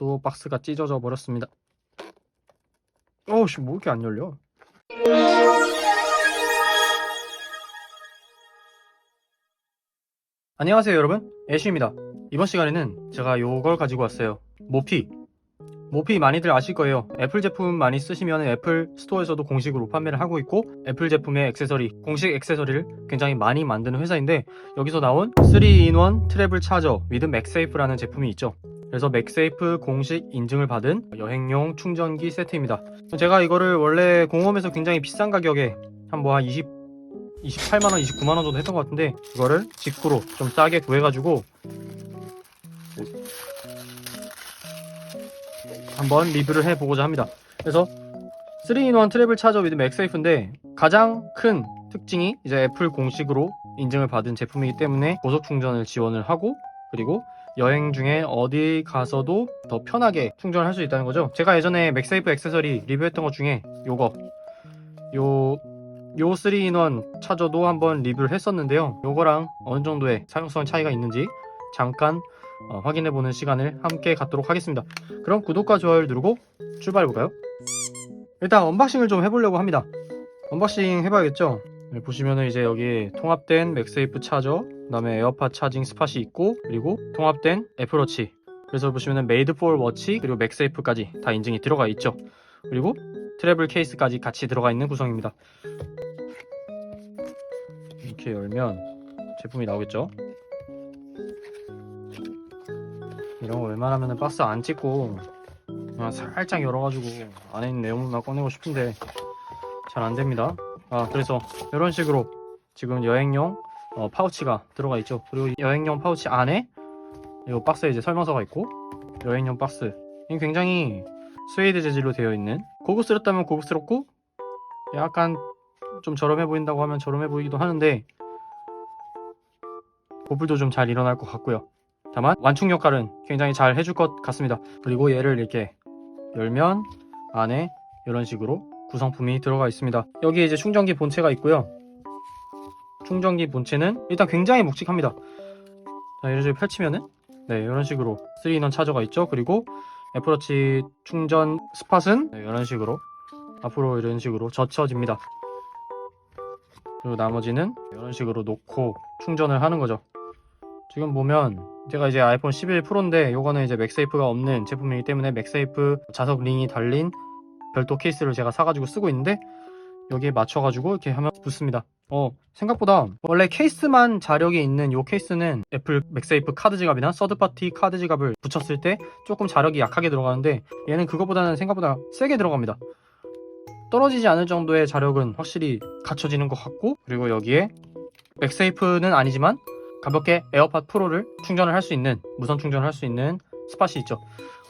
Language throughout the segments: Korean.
또 박스가 찢어져 버렸습니다. 어우씨 뭐 이렇게 안 열려? 안녕하세요 여러분 애쉬입니다. 이번 시간에는 제가 요걸 가지고 왔어요. 모피. 모피 많이들 아실 거예요. 애플 제품 많이 쓰시면 애플 스토어에서도 공식으로 판매를 하고 있고 애플 제품의 액세서리, 공식 액세서리를 굉장히 많이 만드는 회사인데 여기서 나온 3-in-1 트래블 차저 위드 맥세이프라는 제품이 있죠. 그래서 맥세이프 공식 인증을 받은 여행용 충전기 세트입니다. 제가 이거를 원래 공홈에서 굉장히 비싼 가격에 한 뭐 한 20, 28만원, 29만원 정도 했던 것 같은데 이거를 직구로 좀 싸게 구해가지고 한번 리뷰를 해보고자 합니다. 그래서 3-in-1 트래블 차저 위드 맥세이프인데 가장 큰 특징이 이제 애플 공식으로 인증을 받은 제품이기 때문에 고속 충전을 지원을 하고 그리고 여행 중에 어디 가서도 더 편하게 충전을 할수 있다는 거죠. 제가 예전에 맥세이프 액세서리 리뷰했던 것 중에 요거 요, 요 3-in-1 차저도 한번 리뷰를 했었는데요. 요거랑 어느 정도의 사용성 차이가 있는지 잠깐 어, 확인해보는 시간을 함께 갖도록 하겠습니다. 그럼 구독과 좋아요를 누르고 출발해볼까요? 일단 언박싱을 좀 해보려고 합니다. 언박싱 해봐야겠죠? 네, 보시면은 이제 여기 통합된 맥세이프 차저, 그 다음에 에어팟 차징 스팟이 있고, 그리고 통합된 애플워치. 그래서 보시면은 메이드 포 워치, 그리고 맥세이프까지 다 인증이 들어가 있죠. 그리고 트래블 케이스까지 같이 들어가 있는 구성입니다. 이렇게 열면 제품이 나오겠죠? 이런 거 웬만하면 박스 안 찍고 그냥 살짝 열어가지고 안에 있는 내용물만 꺼내고 싶은데 잘 안됩니다 아 그래서 이런 식으로 지금 여행용 어, 파우치가 들어가 있죠 그리고 여행용 파우치 안에 이 박스에 이제 설명서가 있고 여행용 박스 이 굉장히 스웨이드 재질로 되어 있는 고급스럽다면 고급스럽고 약간 좀 저렴해 보인다고 하면 저렴해 보이기도 하는데 보풀도 좀 잘 일어날 것 같고요 다만 완충 역할은 굉장히 잘 해줄 것 같습니다. 그리고 얘를 이렇게 열면 안에 이런 식으로 구성품이 들어가 있습니다. 여기에 이제 충전기 본체가 있고요. 충전기 본체는 일단 굉장히 묵직합니다. 자, 이런 식으로 펼치면은 네 이런 식으로 3인원 차저가 있죠. 그리고 애플워치 충전 스팟은 네, 이런 식으로 앞으로 이런 식으로 젖혀집니다. 그리고 나머지는 이런 식으로 놓고 충전을 하는 거죠. 지금 보면 제가 이제 아이폰 11 프로인데 요거는 이제 맥세이프가 없는 제품이기 때문에 맥세이프 자석 링이 달린 별도 케이스를 제가 사가지고 쓰고 있는데 여기에 맞춰가지고 이렇게 하면 붙습니다. 어 생각보다 원래 케이스만 자력이 있는 요 케이스는 애플 맥세이프 카드 지갑이나 서드파티 카드 지갑을 붙였을 때 조금 자력이 약하게 들어가는데 얘는 그거보다는 생각보다 세게 들어갑니다. 떨어지지 않을 정도의 자력은 확실히 갖춰지는 것 같고 그리고 여기에 맥세이프는 아니지만 가볍게 에어팟 프로를 충전을 할 수 있는 무선 충전을 할 수 있는 스팟이 있죠.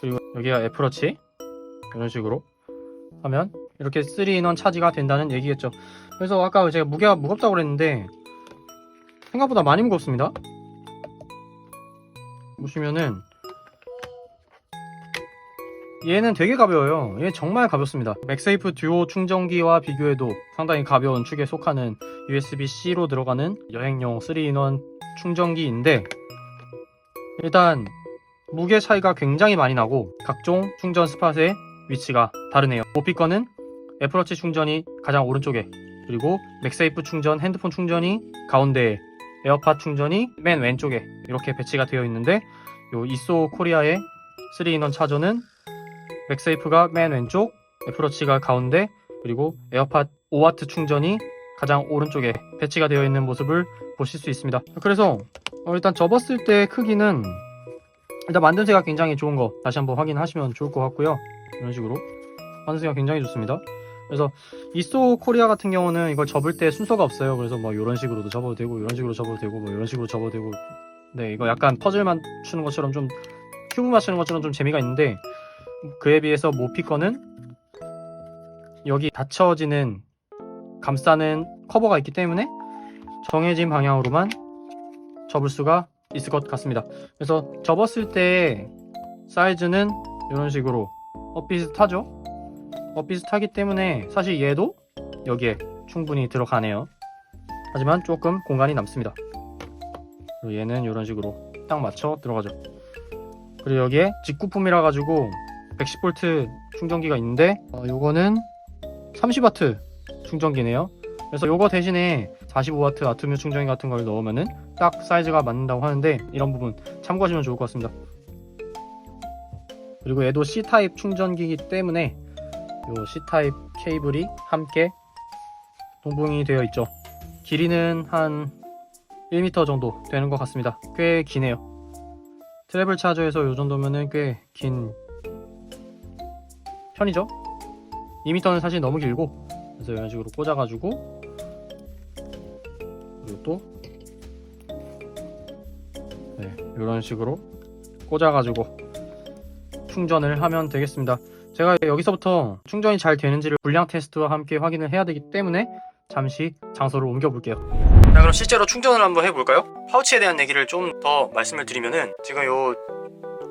그리고 여기가 애플워치. 이런 식으로 하면 이렇게 3인원 차지가 된다는 얘기겠죠 그래서 아까 제가 무게가 무겁다고 그랬는데 생각보다 많이 무겁습니다. 보시면은 얘는 되게 가벼워요. 얘 정말 가볍습니다. 맥세이프 듀오 충전기와 비교해도 상당히 가벼운 축에 속하는 USB-C로 들어가는 여행용 3인원 충전기인데 일단 무게 차이가 굉장히 많이 나고 각종 충전 스팟의 위치가 다르네요. 모피 거는 애플워치 충전이 가장 오른쪽에 그리고 맥세이프 충전, 핸드폰 충전이 가운데에 에어팟 충전이 맨 왼쪽에 이렇게 배치가 되어 있는데 요 이소 코리아의 3인원 차저는 맥세이프가 맨 왼쪽, 애플워치가 가운데 그리고 에어팟 5와트 충전이 가장 오른쪽에 배치가 되어 있는 모습을 보실 수 있습니다. 그래서 어, 일단 접었을 때 크기는 일단 만듦새가 굉장히 좋은 거 다시 한번 확인하시면 좋을 것 같고요. 이런 식으로 만듦새가 굉장히 좋습니다. 그래서 이소 코리아 같은 경우는 이걸 접을 때 순서가 없어요. 그래서 뭐 이런 식으로도 접어도 되고 이런 식으로 접어도 되고 뭐 이런 식으로 접어도 되고 네 이거 약간 퍼즐 맞추는 것처럼 좀 큐브 맞추는 것처럼 좀 재미가 있는데 그에 비해서 모피 거는 여기 닫혀지는 감싸는 커버가 있기 때문에 정해진 방향으로만 접을 수가 있을 것 같습니다. 그래서 접었을 때 사이즈는 이런 식으로 어 비슷하죠? 어 비슷하기 때문에 사실 얘도 여기에 충분히 들어가네요. 하지만 조금 공간이 남습니다. 그리고 얘는 이런 식으로 딱 맞춰 들어가죠. 그리고 여기에 직구품이라 가지고 110V 충전기가 있는데 어, 요거는 30W 충전기네요. 그래서 요거 대신에 45W 아토미um 충전기 같은 걸 넣으면은 딱 사이즈가 맞는다고 하는데 이런 부분 참고하시면 좋을 것 같습니다. 그리고 얘도 C타입 충전기이기 때문에 요 C타입 케이블이 함께 동봉이 되어 있죠. 길이는 한 1m 정도 되는 것 같습니다. 꽤 기네요. 트래블 차저에서 요 정도면은 꽤 긴 편이죠. 2m는 사실 너무 길고 그래서 이런 식으로 꽂아가지고 그리고 또 네, 이런 식으로 꽂아가지고 충전을 하면 되겠습니다. 제가 여기서부터 충전이 잘 되는지를 불량 테스트와 함께 확인을 해야 되기 때문에 잠시 장소를 옮겨 볼게요. 자, 그럼 실제로 충전을 한번 해볼까요? 파우치에 대한 얘기를 좀 더 말씀을 드리면은 지금 요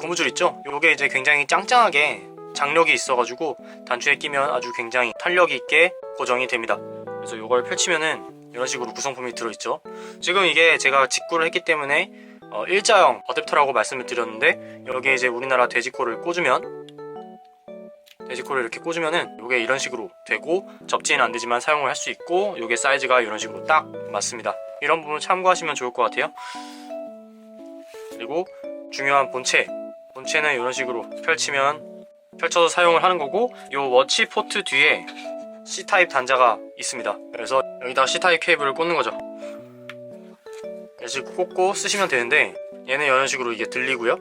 고무줄 있죠? 요게 이제 굉장히 짱짱하게 장력이 있어가지고 단추에 끼면 아주 굉장히 탄력 있게 고정이 됩니다. 그래서 요걸 펼치면은 이런 식으로 구성품이 들어있죠. 지금 이게 제가 직구를 했기 때문에 어, 일자형 어댑터라고 말씀을 드렸는데 여기에 이제 우리나라 돼지코를 꽂으면 돼지코를 이렇게 꽂으면은 이게 이런 식으로 되고 접지는 안 되지만 사용을 할 수 있고 이게 사이즈가 이런 식으로 딱 맞습니다. 이런 부분 참고하시면 좋을 것 같아요. 그리고 중요한 본체 본체는 이런 식으로 펼치면 펼쳐서 사용을 하는 거고 이 워치 포트 뒤에 C타입 단자가 있습니다. 그래서 여기다 C타입 케이블을 꽂는 거죠. 식으로 꽂고 쓰시면 되는데 얘는 이런 식으로 이게 들리고요.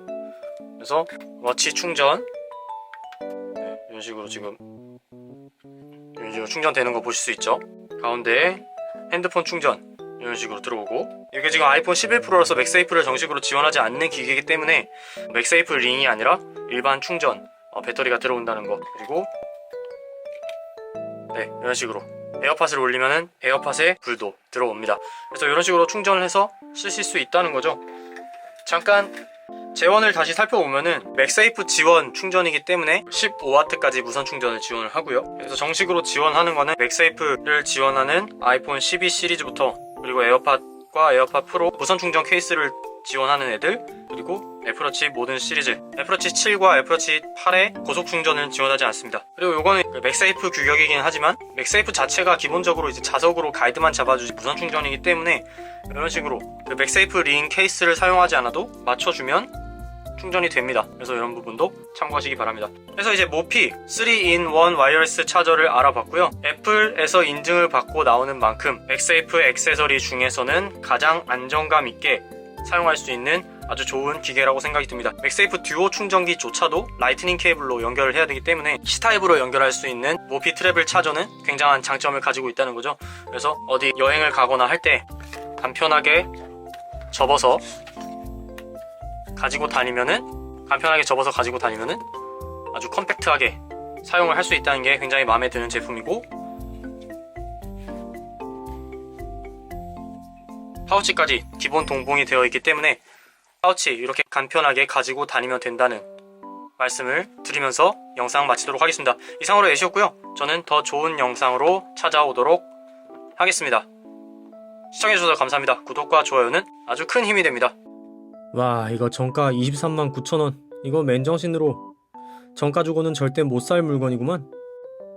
그래서 워치 충전 네, 이런 식으로 지금 충전되는 거 보실 수 있죠. 가운데에 핸드폰 충전 이런 식으로 들어오고 이게 지금 아이폰 11 프로라서 맥세이프를 정식으로 지원하지 않는 기계이기 때문에 맥세이프 링이 아니라 일반 충전 어, 배터리가 들어온다는 거. 그리고 네 이런 식으로 에어팟을 올리면은 에어팟에 불도 들어옵니다. 그래서 이런 식으로 충전을 해서 쓰실 수 있다는 거죠. 잠깐 재원을 다시 살펴보면은 맥세이프 지원 충전이기 때문에 15W까지 무선 충전을 지원을 하고요. 그래서 정식으로 지원하는 거는 맥세이프를 지원하는 아이폰 12 시리즈부터 그리고 에어팟과 에어팟 프로 무선 충전 케이스를 지원하는 애들 그리고 애플워치 모든 시리즈 애플워치 7과 애플워치 8의 고속 충전을 지원하지 않습니다 그리고 요거는 그 맥세이프 규격이긴 하지만 맥세이프 자체가 기본적으로 이제 자석으로 가이드만 잡아주지 무선 충전이기 때문에 이런 식으로 그 맥세이프 링 케이스를 사용하지 않아도 맞춰주면 충전이 됩니다. 그래서 이런 부분도 참고하시기 바랍니다. 그래서 이제 모피 3in1 와이어리스 차저를 알아봤고요. 애플에서 인증을 받고 나오는 만큼 맥세이프 액세서리 중에서는 가장 안정감 있게 사용할 수 있는 아주 좋은 기계라고 생각이 듭니다. 맥세이프 듀오 충전기조차도 라이트닝 케이블로 연결을 해야 되기 때문에 C타입으로 연결할 수 있는 모피 트래블 차저는 굉장한 장점을 가지고 있다는 거죠. 그래서 어디 여행을 가거나 할 때 간편하게 접어서 가지고 다니면은 간편하게 접어서 가지고 다니면은 아주 컴팩트하게 사용을 할 수 있다는 게 굉장히 마음에 드는 제품이고 파우치까지 기본 동봉이 되어 있기 때문에 파우치 이렇게 간편하게 가지고 다니면 된다는 말씀을 드리면서 영상 마치도록 하겠습니다. 이상으로 애쉬였고요. 저는 더 좋은 영상으로 찾아오도록 하겠습니다. 시청해주셔서 감사합니다. 구독과 좋아요는 아주 큰 힘이 됩니다. 와 이거 정가 23만 9천원 이거 맨정신으로 정가 주고는 절대 못 살 물건이구만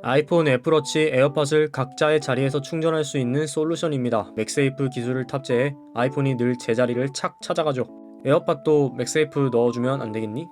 아이폰, 애플워치, 에어팟을 각자의 자리에서 충전할 수 있는 솔루션입니다 맥세이프 기술을 탑재해 아이폰이 늘 제자리를 착 찾아가죠 에어팟도 맥세이프 넣어주면 안 되겠니?